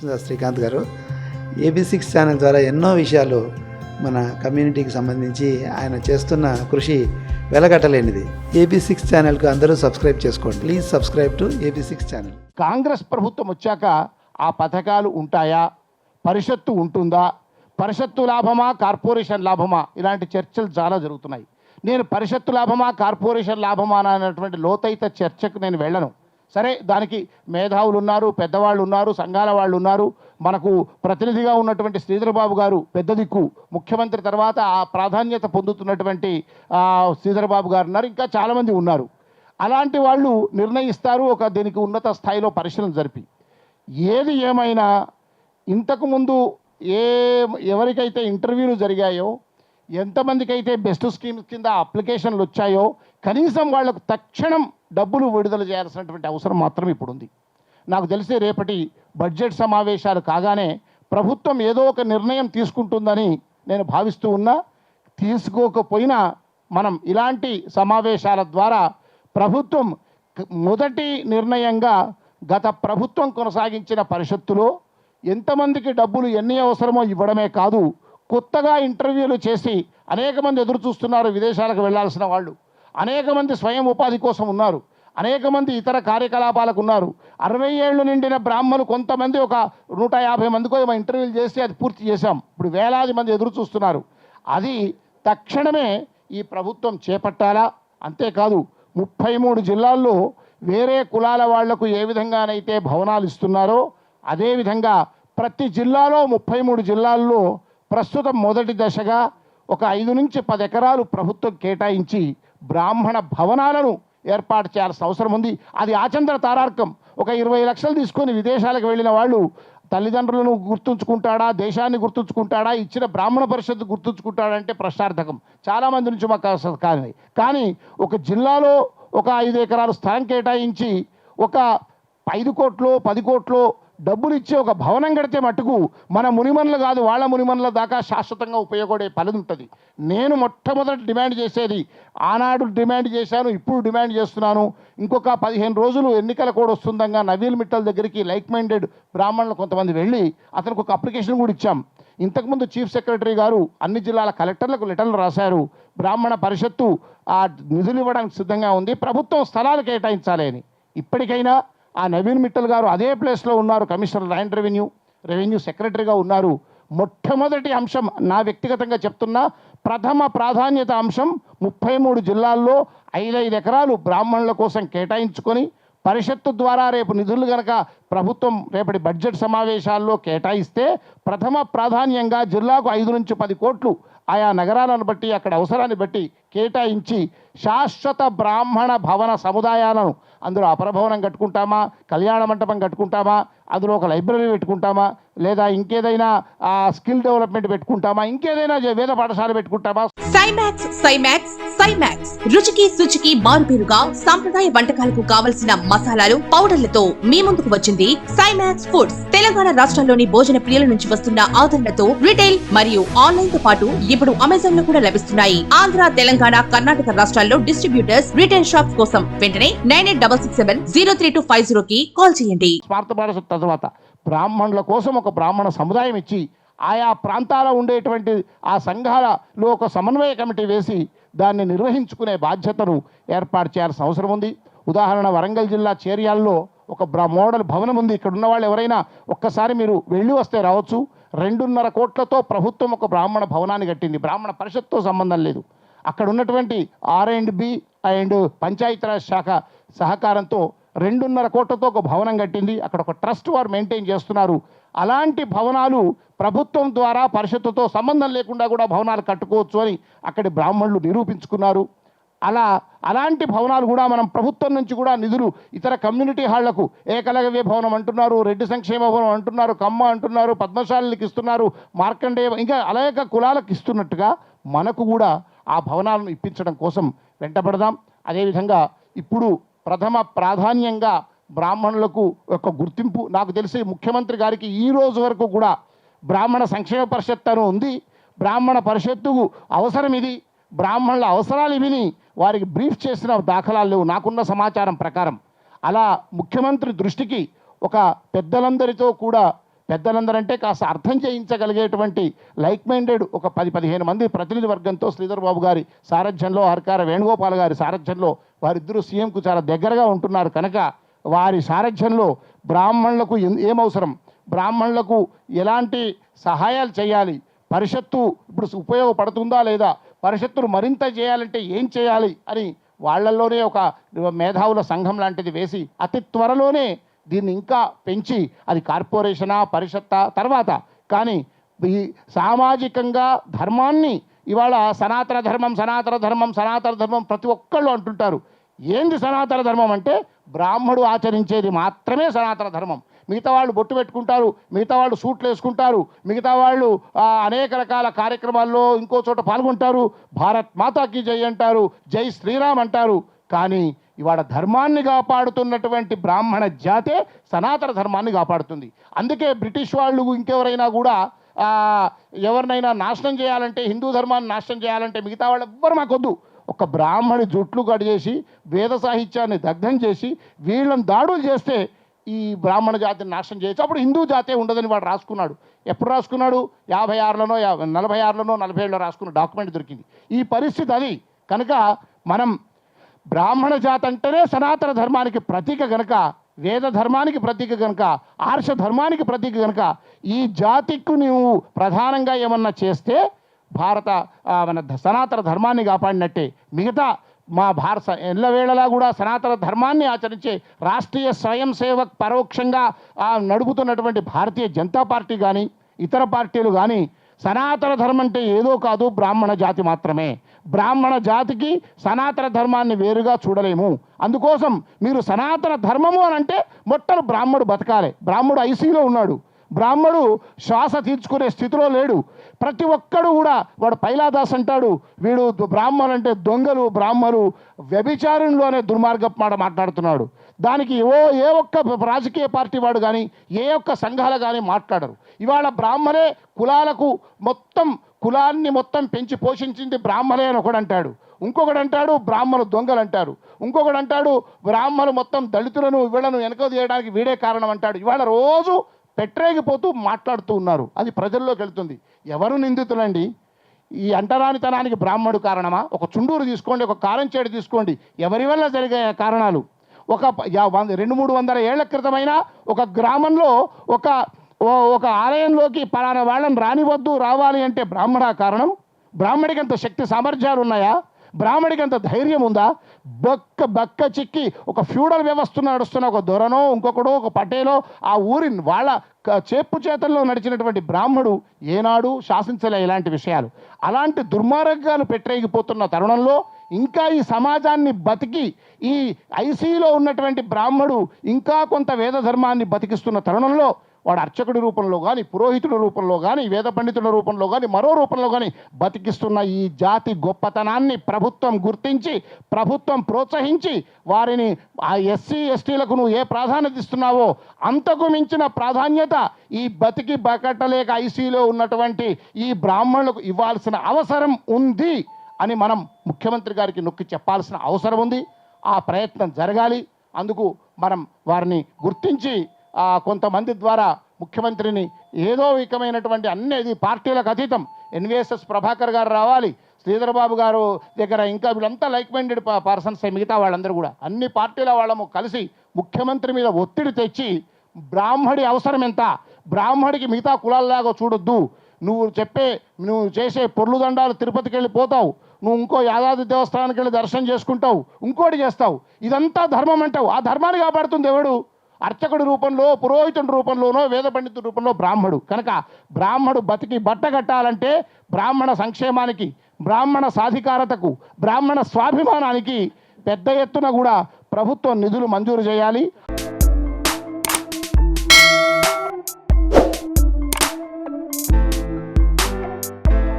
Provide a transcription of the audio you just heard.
శ్రీకాంత్ గారు. AB six channel ద్వారా ఎన్నో విషయాలు మన కమ్యూనిటీకి సంబంధించి ఆయన చేస్తున్న కృషి వెలగట్టలేనిది. ఏబీ సిక్స్ ఛానల్కు అందరూ సబ్స్క్రైబ్ చేసుకోండి. Please subscribe to AB six channel. Congress ప్రభుత్వం వచ్చాక ఆ పథకాలు ఉంటాయా? పరిషత్తు ఉంటుందా? పరిషత్తు లాభమా కార్పొరేషన్ లాభమా? ఇలాంటి చర్చలు చాలా జరుగుతున్నాయి. నేను పరిషత్తు లాభమా కార్పొరేషన్ లాభమా అనేటువంటి లోతైత చర్చకు నేను వెళ్ళను. సరే దానికి మేధావులు ఉన్నారు పెద్దవాళ్ళు ఉన్నారు సంఘాల వాళ్ళు ఉన్నారు మనకు ప్రతినిధిగా ఉన్నటువంటి శ్రీధర్ బాబు గారు పెద్ద దిక్కు. ముఖ్యమంత్రి తర్వాత ఆ ప్రాధాన్యత పొందుతున్నటువంటి ఆ, శ్రీధర్ బాబు గారు ఉన్నారు. ఇంకా చాలామంది ఉన్నారు. అలాంటి వాళ్ళు నిర్ణయిస్తారు ఒక దీనికి ఉన్నత స్థాయిలో పరిశీలన జరిపి. ఏది ఏమైనా ఇంతకుముందు ఏ ఎవరికైతే ఇంటర్వ్యూలు జరిగాయో ఎంతమందికి అయితే బెస్ట్ స్కీమ్స్ కింద అప్లికేషన్లు వచ్చాయో కనీసం వాళ్ళకు తక్షణం డబ్బులు విడుదల చేయాల్సినటువంటి అవసరం మాత్రం ఇప్పుడు ఉంది నాకు తెలిసి రేపటి బడ్జెట్ సమావేశాలు కాగానే ప్రభుత్వం ఏదో ఒక నిర్ణయం తీసుకుంటుందని నేను భావిస్తూ ఉన్నా తీసుకోకపోయినా మనం ఇలాంటి సమావేశాల ద్వారా ప్రభుత్వం మొదటి నిర్ణయంగా గత ప్రభుత్వం కొనసాగించిన పరిషత్తులో ఎంతమందికి డబ్బులు ఎన్ని అవసరమో ఇవ్వడమే కాదు కొత్తగా ఇంటర్వ్యూలు చేసి అనేక మంది ఎదురు చూస్తున్నారు విదేశాలకు వెళ్ళాల్సిన వాళ్ళు. అనేక మంది స్వయం ఉపాధి కోసం ఉన్నారు. అనేక మంది ఇతర కార్యకలాపాలకు ఉన్నారు. అరవై ఏళ్ళు నిండిన బ్రాహ్మణులు కొంతమంది ఒక నూట యాభై మందికో మేము ఇంటర్వ్యూలు చేసి అది పూర్తి చేశాం. ఇప్పుడు వేలాది మంది ఎదురు చూస్తున్నారు. అది తక్షణమే ఈ ప్రభుత్వం చేపట్టాలా? అంతేకాదు ముప్పై మూడు జిల్లాల్లో వేరే కులాల వాళ్ళకు ఏ విధంగానైతే భవనాలు ఇస్తున్నారో అదేవిధంగా ప్రతి జిల్లాలో ముప్పై మూడు జిల్లాల్లో ప్రస్తుతం మొదటి దశగా ఒక ఐదు నుంచి పది ఎకరాలు ప్రభుత్వం కేటాయించి బ్రాహ్మణ భవనాలను ఏర్పాటు చేయాల్సిన అవసరం ఉంది. అది ఆచంద్ర తారార్కం. ఒక ఇరవై లక్షలు తీసుకొని విదేశాలకు వెళ్ళిన వాళ్ళు తల్లిదండ్రులను గుర్తుంచుకుంటాడా దేశాన్ని గుర్తుంచుకుంటాడా ఇచ్చిన బ్రాహ్మణ పరిషత్ గుర్తుంచుకుంటాడంటే ప్రశ్నార్థకం. చాలామంది నుంచి మాకు కానీ కానీ ఒక జిల్లాలో ఒక ఐదు ఎకరాలు స్థలం కేటాయించి ఒక ఐదు కోట్లు పది కోట్లు డబ్బులు ఇచ్చి ఒక భవనం కడితే మటుకు మన మునిమన్లు కాదు వాళ్ళ మునిమన్ల దాకా శాశ్వతంగా ఉపయోగపడే పని ఉంటుంది. నేను మొట్టమొదటి డిమాండ్ చేసేది ఆనాడు డిమాండ్ చేశాను ఇప్పుడు డిమాండ్ చేస్తున్నాను. ఇంకొక పదిహేను రోజులు ఎన్నికల కోడ్ వస్తుండగా నవీల్ మిట్టల్ దగ్గరికి లైక్ మైండెడ్ బ్రాహ్మణులు కొంతమంది వెళ్ళి అతనికి ఒక అప్లికేషన్ కూడా ఇచ్చాం. ఇంతకుముందు చీఫ్ సెక్రటరీ గారు అన్ని జిల్లాల కలెక్టర్లకు లెటర్లు రాశారు. బ్రాహ్మణ పరిషత్తు ఆ నిధులు ఇవ్వడానికి సిద్ధంగా ఉంది. ప్రభుత్వం స్థలాలు కేటాయించాలి అని. ఇప్పటికైనా ఆ నవీన్ మిట్టల్ గారు అదే ప్లేస్లో ఉన్నారు కమిషనర్ ల్యాండ్ రెవెన్యూ రెవెన్యూ సెక్రటరీగా ఉన్నారు. మొట్టమొదటి అంశం నా వ్యక్తిగతంగా చెప్తున్నా ప్రథమ ప్రాధాన్యత అంశం ముప్పై మూడు జిల్లాల్లో ఐదైదు ఎకరాలు బ్రాహ్మణుల కోసం కేటాయించుకొని పరిషత్తు ద్వారా రేపు నిధులు గనక ప్రభుత్వం రేపటి బడ్జెట్ సమావేశాల్లో కేటాయిస్తే ప్రథమ ప్రాధాన్యంగా జిల్లాకు ఐదు నుంచి పది కోట్లు ఆయా నగరాలను బట్టి అక్కడ అవసరాన్ని బట్టి కేటాయించి శాశ్వత బ్రాహ్మణ భవన సముదాయాలను అందులో అపరభవనం కట్టుకుంటామా కళ్యాణ మంటపం కట్టుకుంటామా అందులో ఒక లైబ్రరీ పెట్టుకుంటామా లేదా ఇంకేదైనా ఆ స్కిల్ డెవలప్మెంట్ పెట్టుకుంటామా ఇంకేదైనా వేద పాఠశాల పెట్టుకుంటామా? సైమాక్స్ సైమాక్స్ సైమాక్స్ రుచికి శుచికి మారుపేరుగా సాంప్రదాయ వంటకాలకు కావలసిన మసాలాలు పౌడర్లతో మీ ముందుకు వచ్చింది సైమాక్స్ ఫుడ్స్ తెలంగాణ రాష్ట్రంలోని భోజన ప్రియుల నుంచి వస్తున్న ఆదరణతో రిటైల్ మరియు ఆన్లైన్తో పాటు ఇప్పుడు అమెజాన్లో కూడా లభిస్తున్నాయి. ఆంధ్ర తెలంగాణ కర్ణాటక రాష్ట్రాల్లో డిస్ట్రిబ్యూటర్స్ రిటైల్ షాప్స్ కోసం వెంటనే nine eight double six seven zero three two five zero కి కాల్ చేయండి. భారత తర్వాత బ్రాహ్మణుల కోసం ఒక బ్రాహ్మణ సముదాయం ఇచ్చి ఆయా ప్రాంతాల ఉండేటువంటి ఆ సంఘాలలో ఒక సమన్వయ కమిటీ వేసి దాన్ని నిర్వహించుకునే బాధ్యతను ఏర్పాటు చేయాల్సిన అవసరం ఉంది. ఉదాహరణ వరంగల్ జిల్లా చేర్యాల్లో ఒక మోడల్ భవనం ఉంది. ఇక్కడ ఉన్న వాళ్ళు ఎవరైనా ఒక్కసారి మీరు వెళ్ళి వస్తే రావచ్చు. రెండున్నర కోట్లతో ప్రభుత్వం ఒక బ్రాహ్మణ భవనాన్ని కట్టింది. బ్రాహ్మణ పరిషత్తో సంబంధం లేదు. అక్కడ ఉన్నటువంటి R and B and Panchayati Raj శాఖ సహకారంతో రెండున్నర కోట్లతో ఒక భవనం కట్టింది. అక్కడ ఒక ట్రస్ట్ వారు మెయింటైన్ చేస్తున్నారు. అలాంటి భవనాలు ప్రభుత్వం ద్వారా పరిషత్తుతో సంబంధం లేకుండా కూడా భవనాలు కట్టుకోవచ్చు అని అక్కడి బ్రాహ్మణులు నిరూపించుకున్నారు. అలా అలాంటి భవనాలు కూడా మనం ప్రభుత్వం నుంచి కూడా నిధులు ఇతర కమ్యూనిటీ హాళ్ళకు ఏకలగవ్య భవనం అంటున్నారు రెడ్డి సంక్షేమ భవనం అంటున్నారు కమ్మ అంటున్నారు పద్మశాలకి ఇస్తున్నారు మార్కండేయ ఇంకా అనేక కులాలకు ఇస్తున్నట్టుగా మనకు కూడా ఆ భవనాలను ఇప్పించడం కోసం వెంటపడదాం అదేవిధంగా ఇప్పుడు ప్రథమ ప్రాధాన్యంగా బ్రాహ్మణులకు ఒక గుర్తింపు. నాకు తెలిసి ముఖ్యమంత్రి గారికి ఈ రోజు వరకు కూడా బ్రాహ్మణ సంక్షేమ పరిషత్ అని ఉంది. బ్రాహ్మణ పరిషత్తుకు అవసరం ఇది. బ్రాహ్మణుల అవసరాలు విని వారికి బ్రీఫ్ చేసిన దాఖలాలు లేవు. నాకున్న సమాచారం ప్రకారం. అలా ముఖ్యమంత్రి దృష్టికి ఒక పెద్దలందరితో కూడా పెద్దలందరంటే కాస్త అర్థం చేయించగలిగేటువంటి లైక్ మైండెడ్ ఒక పది పదిహేను మంది ప్రతినిధి వర్గంతో శ్రీధర్ బాబు గారి సారథ్యంలో హర్కార వేణుగోపాల్ గారి సారథ్యంలో వారిద్దరూ సీఎంకు చాలా దగ్గరగా ఉంటున్నారు. కనుక వారి సారథ్యంలో బ్రాహ్మణులకు ఏమవసరం? బ్రాహ్మణులకు ఎలాంటి సహాయాలు చేయాలి? పరిషత్తు ఇప్పుడు ఉపయోగపడుతుందా లేదా? పరిషత్తును మరింత చేయాలంటే ఏం చేయాలి? అని వాళ్ళల్లోనే ఒక మేధావుల సంఘం లాంటిది వేసి అతి త్వరలోనే దీన్ని ఇంకా పెంచి అది కార్పొరేషనా పరిషత్తా తర్వాత. కానీ ఈ సామాజికంగా ధర్మాన్ని ఇవాళ సనాతన ధర్మం సనాతన ధర్మం సనాతన ధర్మం ప్రతి ఒక్కళ్ళు అంటుంటారు. ఏంది సనాతన ధర్మం అంటే బ్రాహ్మడు ఆచరించేది మాత్రమే సనాతన ధర్మం. మిగతా వాళ్ళు బొట్టు పెట్టుకుంటారు మిగతా వాళ్ళు సూట్లు వేసుకుంటారు మిగతా వాళ్ళు అనేక రకాల కార్యక్రమాల్లో ఇంకో చోట పాల్గొంటారు. భారత్ మాతాకి జై అంటారు జై శ్రీరామ్ అంటారు. కానీ ఇవాళ ధర్మాన్ని కాపాడుతున్నటువంటి బ్రాహ్మణ జాతే సనాతన ధర్మాన్ని కాపాడుతుంది. అందుకే బ్రిటిష్ వాళ్ళు ఇంకెవరైనా కూడా ఎవరినైనా నాశనం చేయాలంటే హిందూ ధర్మాన్ని నాశనం చేయాలంటే మిగతా వాళ్ళు ఎవ్వరు మాకొద్దు. ఒక బ్రాహ్మణి జుట్లు కడిగేసి వేద సాహిత్యాన్ని దగ్ధం చేసి వీళ్ళని దాడులు చేస్తే ఈ బ్రాహ్మణ జాతిని నాశనం చేయొచ్చు. అప్పుడు హిందూ జాతే ఉండదని వాడు రాసుకున్నాడు. ఎప్పుడు రాసుకున్నాడు? యాభై ఆరులోనో యా- నలభై ఆరులోనో నలభై ఏళ్ళలో రాసుకున్న డాక్యుమెంట్ దొరికింది. ఈ పరిస్థితి అది. కనుక మనం బ్రాహ్మణ జాతి అంటేనే సనాతన ధర్మానికి ప్రతీక గనక వేద ధర్మానికి ప్రతీక గనక ఆర్ష ధర్మానికి ప్రతీక గనక ఈ జాతికు నువ్వు ప్రధానంగా ఏమన్నా చేస్తే భారత మన సనాతన ధర్మాన్ని కాపాడినట్టే. మిగతా మా భారత ఎల్లవేళలా కూడా సనాతన ధర్మాన్ని ఆచరించే రాష్ట్రీయ స్వయం సేవక్ పరోక్షంగా నడుపుతున్నటువంటి భారతీయ జనతా పార్టీ కానీ ఇతర పార్టీలు కానీ సనాతన ధర్మం అంటే ఏదో కాదు బ్రాహ్మణ జాతి మాత్రమే. బ్రాహ్మణ జాతికి సనాతన ధర్మాన్ని వేరుగా చూడలేము. అందుకోసం మీరు సనాతన ధర్మము అని అంటే మొట్టలు బ్రాహ్మడు బతకాలి. బ్రాహ్మడు ఐసీలో ఉన్నాడు. బ్రాహ్మడు శ్వాస తీర్చుకునే స్థితిలో లేడు. ప్రతి ఒక్కడు కూడా వాడు పైలాదాస్ అంటాడు. వీడు దు- బ్రాహ్మణులు అంటే దొంగలు బ్రాహ్మలు వ్యభిచారులు అనే దుర్మార్గపు మాట మాట్లాడుతున్నాడు. దానికి ఓ ఏ ఒక్క రాజకీయ పార్టీ వాడు కానీ ఏ ఒక్క సంఘాలు కానీ మాట్లాడరు. ఇవాళ బ్రాహ్మణే కులాలకు మొత్తం కులాన్ని మొత్తం పెంచి పోషించింది బ్రాహ్మణే అని ఒకడు అంటాడు. ఇంకొకడు అంటాడు బ్రాహ్మణు దొంగలు అంటారు. ఇంకొకడు అంటాడు బ్రాహ్మణులు మొత్తం దళితులను వీళ్ళను వెనక తీయడానికి వీడే కారణం అంటాడు. ఇవాళ రోజు పెట్టరేగిపోతూ మాట్లాడుతూ ఉన్నారు. అది ప్రజల్లోకి వెళ్తుంది. ఎవరు నిందితులండి? ఈ అంటరానితనానికి బ్రాహ్మడు కారణమా? ఒక చుండూరు తీసుకోండి ఒక కారంచేడు తీసుకోండి. ఎవరి వల్ల జరిగే కారణాలు? ఒక వంద రెండు మూడు వందల ఏళ్ళ క్రితమైన ఒక గ్రామంలో ఒక ఒక ఆలయంలోకి పలానా వాళ్ళని రానివద్దు రావాలి అంటే బ్రాహ్మణ కారణం? బ్రాహ్మడికి అంత శక్తి సామర్థ్యాలు ఉన్నాయా బ్రాహ్మడికి అంత ధైర్యం ఉందా? బొక్క బక్క చిక్కి ఒక ఫ్యూడల్ వ్యవస్థ నడుస్తున్న ఒక దొరనో ఇంకొకడో ఒక పటేలో ఆ ఊరి వాళ్ళ చేపు చేతల్లో నడిచినటువంటి బ్రాహ్మడు ఏనాడు శాసించలే ఇలాంటి విషయాలు. అలాంటి దుర్మార్గాలు పెట్టరేగిపోతున్న తరుణంలో ఇంకా ఈ సమాజాన్ని బతికి ఈ ఐసీలో ఉన్నటువంటి బ్రాహ్మడు ఇంకా కొంత వేద ధర్మాన్ని బతికిస్తున్న తరుణంలో వాడు అర్చకుడి రూపంలో కానీ పురోహితుడి రూపంలో కానీ వేద పండితుల రూపంలో కానీ మరో రూపంలో కానీ బతికిస్తున్న ఈ జాతి గొప్పతనాన్ని ప్రభుత్వం గుర్తించి ప్రభుత్వం ప్రోత్సహించి వారిని ఆ ఎస్సీ ఎస్టీలకు నువ్వు ఏ ప్రాధాన్యత ఇస్తున్నావో అంతకు మించిన ప్రాధాన్యత ఈ బతికి బకట్టలేక ఐసీలో ఉన్నటువంటి ఈ బ్రాహ్మణులకు ఇవ్వాల్సిన అవసరం ఉంది అని మనం ముఖ్యమంత్రి గారికి నొక్కి చెప్పాల్సిన అవసరం ఉంది. ఆ ప్రయత్నం జరగాలి. అందుకు మనం వారిని గుర్తించి కొంతమంది ద్వారా ముఖ్యమంత్రిని ఏదో వికమైనటువంటి అన్ని పార్టీలకు అతీతం. ఎన్విఎస్ఎస్ ప్రభాకర్ గారు రావాలి శ్రీధర్ బాబు గారు దగ్గర ఇంకా వీళ్ళంతా లైక్ మైండెడ్ పర్సన్స్ మిగతా వాళ్ళందరూ కూడా. అన్ని పార్టీల వాళ్ళము కలిసి ముఖ్యమంత్రి మీద ఒత్తిడి తెచ్చి బ్రాహ్మడి అవసరం ఎంత? బ్రాహ్మడికి మిగతా కులాల్లాగా చూడొద్దు. నువ్వు చెప్పే నువ్వు చేసే పొర్లు దండాలు తిరుపతికి వెళ్ళి పోతావు. నువ్వు ఇంకో యాదాద్రి దేవస్థానానికి వెళ్ళి దర్శనం చేసుకుంటావు. ఇంకోటి చేస్తావు. ఇదంతా ధర్మం అంటావు. ఆ ధర్మాన్ని కాపాడుతుంది ఎవడు? అర్చకుడి రూపంలో పురోహితుడి రూపంలోనో వేద పండితుడి రూపంలో బ్రాహ్మడు. కనుక బ్రాహ్మడు బతికి బట్ట కట్టాలంటే బ్రాహ్మణ సంక్షేమానికి బ్రాహ్మణ సాధికారతకు బ్రాహ్మణ స్వాభిమానానికి పెద్ద ఎత్తున కూడా ప్రభుత్వం నిధులు మంజూరు చేయాలి.